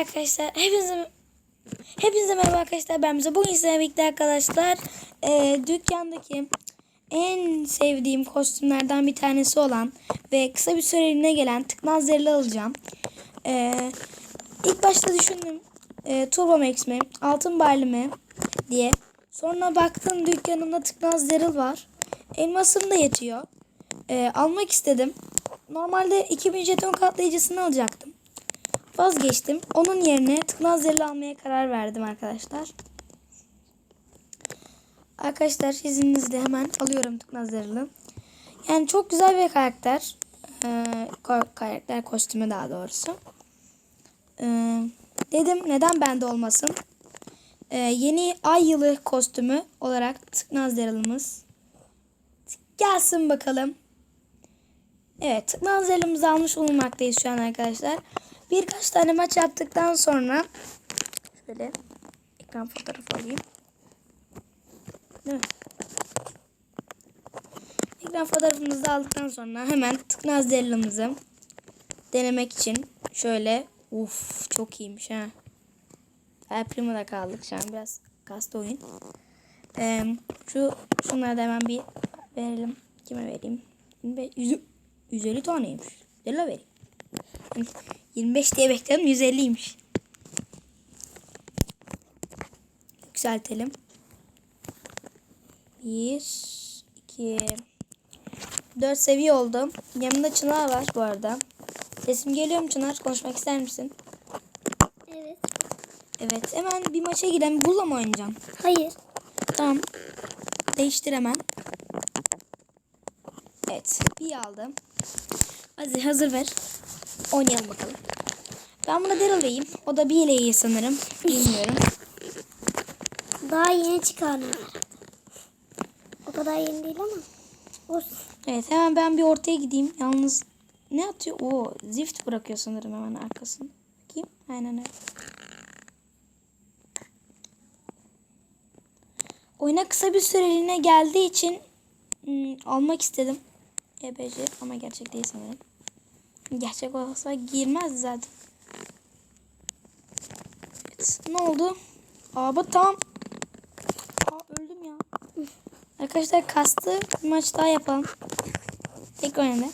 arkadaşlar. Hepinize Hepinize merhaba arkadaşlar. Ben bize bugün sizinle birlikte arkadaşlar e, dükkandaki en sevdiğim kostümlerden bir tanesi olan ve kısa bir süreliğine gelen tıknaz zerli alacağım. E, ilk başta düşündüm e, Turbo Max mi, Altın Barley mi diye. Sonra baktım dükkanımda tıknaz zeril var. Elmasım da yetiyor. E, almak istedim. Normalde 2000 jeton katlayıcısını alacaktım. Vazgeçtim. Onun yerine tıknaz zerli almaya karar verdim arkadaşlar. Arkadaşlar izninizle hemen alıyorum tıknaz zerli. Yani çok güzel bir karakter. Ee, karakter kostümü daha doğrusu. Ee, dedim neden bende olmasın. Ee, yeni ay yılı kostümü olarak tıknaz zerilimiz. Gelsin bakalım. Evet tıknaz zerilimizi almış bulunmaktayız şu an arkadaşlar. Birkaç tane maç yaptıktan sonra şöyle ekran fotoğrafı alayım. Değil mi? Ekran fotoğrafımızı aldıktan sonra hemen tıknaz delilimizi denemek için şöyle uf çok iyiymiş ha. El Primo'da kaldık şu an biraz kastı oyun. Ee, şu şunları da hemen bir verelim. Kime vereyim? 100, 150 taneymiş. Dela vereyim. 25 diye bekliyordum 150'ymiş. Yükseltelim. 1 2 4 seviye oldum. Yanımda Çınar var bu arada. Sesim geliyor mu Çınar? Konuşmak ister misin? Evet. Evet. Hemen bir maça girelim. Bulla mı oynayacaksın? Hayır. Tamam. Değiştir hemen. Evet. Bir aldım. Hadi hazır ver. Oynayalım bakalım. Ben buna Daryl'dayım. O da bir ile iyi sanırım. Bilmiyorum. Daha yeni çıkardım. O kadar yeni değil ama. Olsun. Evet hemen ben bir ortaya gideyim. Yalnız ne atıyor? Oo zift bırakıyor sanırım hemen arkasını. Bakayım. Aynen öyle. Oyuna kısa bir süreliğine geldiği için hmm, almak istedim. EBC ama gerçek değil sanırım. Gerçek olsa girmez zaten. Evet, ne oldu? Aa bu tamam. Aa öldüm ya. Arkadaşlar kastı bir maç daha yapalım. Tekrar önüne.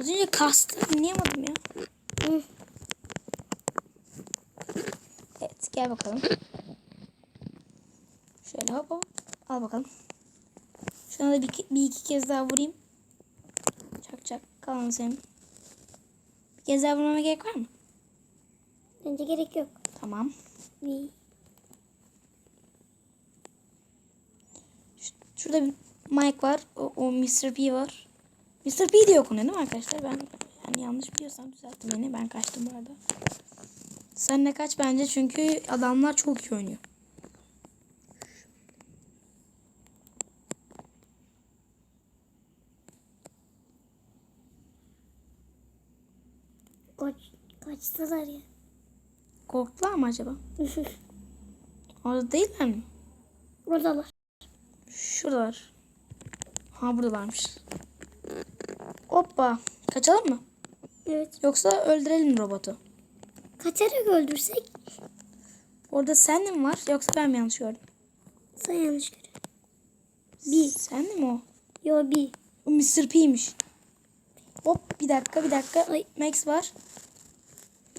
Az önce kastı anlayamadım ya. Hı. Evet gel bakalım. Şöyle hop hop. Al bakalım. Şuna da bir, bir iki kez daha vurayım. Çak çak. Kalan senin. Bir kez daha vurmama gerek var mı? Bence gerek yok. Tamam. Bir. Şurada bir Mike var. O, o Mr. P var. Mr. P diye okunuyor değil mi arkadaşlar? Ben yani yanlış biliyorsam düzeltin beni. Ben kaçtım bu arada. Sen de kaç bence çünkü adamlar çok iyi oynuyor. Kaç, kaçtılar ya. Korktular mı acaba? Orada değiller mi? Oradalar. Şuradalar. Ha buradalarmış. Hoppa. Kaçalım mı? Evet. Yoksa öldürelim robotu? Kaçarak öldürsek Orada sen de mi var yoksa ben mi yanlış gördüm? sen yanlış görüyorsun. Bir. Sen de mi o? Yo bir. O Mr. P'ymiş. Hop bir dakika bir dakika. Ay. Max var.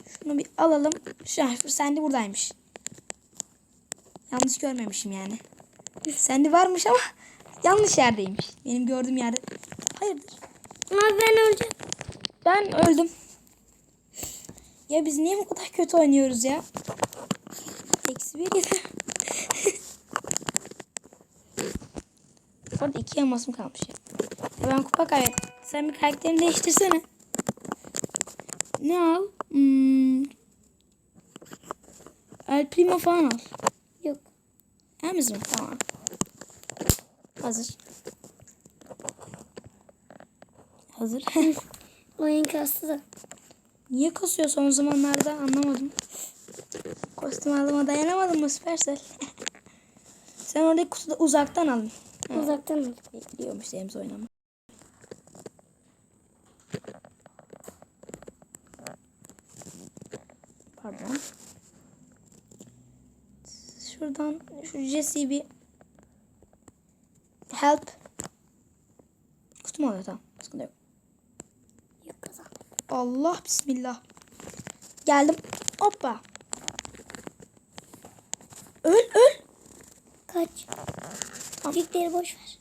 Şunu bir alalım. An sen de buradaymış. Yanlış görmemişim yani. Sen de varmış ama yanlış yerdeymiş. Benim gördüğüm yerde. Hayırdır? Ama ben öleceğim. Ben öldüm. Ya biz niye bu kadar kötü oynuyoruz ya? Eksi bir yedi. Orada iki elmasım kalmış ya. ya. Ben kupa kaybettim. Sen bir karakterini değiştirsene. Ne al? Hmm. El Primo falan al. Yok. Emz mi? Tamam. Hazır. Hazır. Oyun kastı da. Niye kasıyor son zamanlarda anlamadım. Kostüm aldıma dayanamadım mı Supercell? Sen oradaki kutuda uzaktan alın. Ha, Uzaktan al. Biliyormuş Temiz oynama. Pardon. Şuradan şu Jesse'yi bir help. Kutu mu oluyor tamam. Sıkıntı yok. Allah bismillah. Geldim. Hoppa. Öl öl. Kaç. Büyükleri boş ver.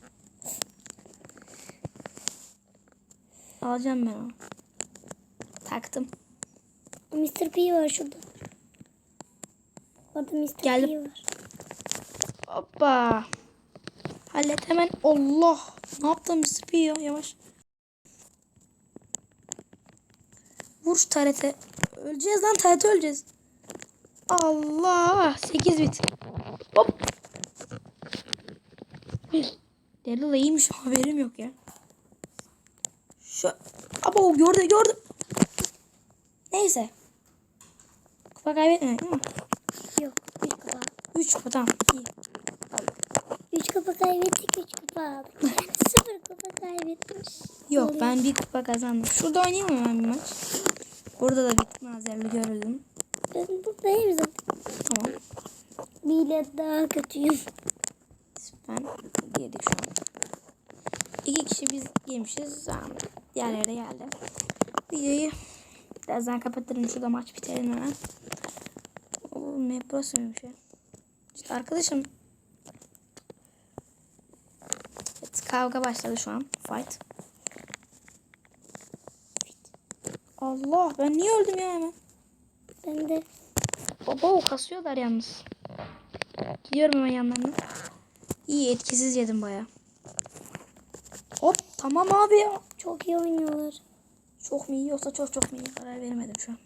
Alacağım ben onu. Taktım. Mr. P var şurada. Orada Mr. Geldim. P var. Hoppa. Hallet hemen. Allah. Ne yaptın Mr. P ya? Yavaş. Vur şu tarete. Öleceğiz lan tarete öleceğiz. Allah. 8 bit. Hop. Daryl iyiymiş haberim yok ya. Şu. Abo gördü gördü. Neyse. Kupa kaybetmedik değil mi? Yok. Üç kupa. 3 kupa tamam. iyi. Üç kupa kaybettik. Üç kupa aldık. Yani sıfır kupa kaybetmiş. Yok ben bir kupa kazandım. Şurada oynayayım mı ben bir maç? Burada da bir nazarlı görüldüm. Ben buradayım zaten. Tamam. Bile daha kötüyüm. Ben girdik şu an. İki kişi biz girmişiz. Diğerleri geldi. Videoyu birazdan kapatırım. Şurada maç biterim hemen. Oğlum hep burası mıymış ya? İşte arkadaşım. Evet, kavga başladı şu an. Fight. Allah ben niye öldüm ya hemen? Ben de Baba o kasıyorlar yalnız. Gidiyorum hemen yanlarına. İyi etkisiz yedim baya. Hop tamam abi ya. çok iyi oynuyorlar. Çok mu iyi yoksa çok çok mu iyi karar veremedim şu an.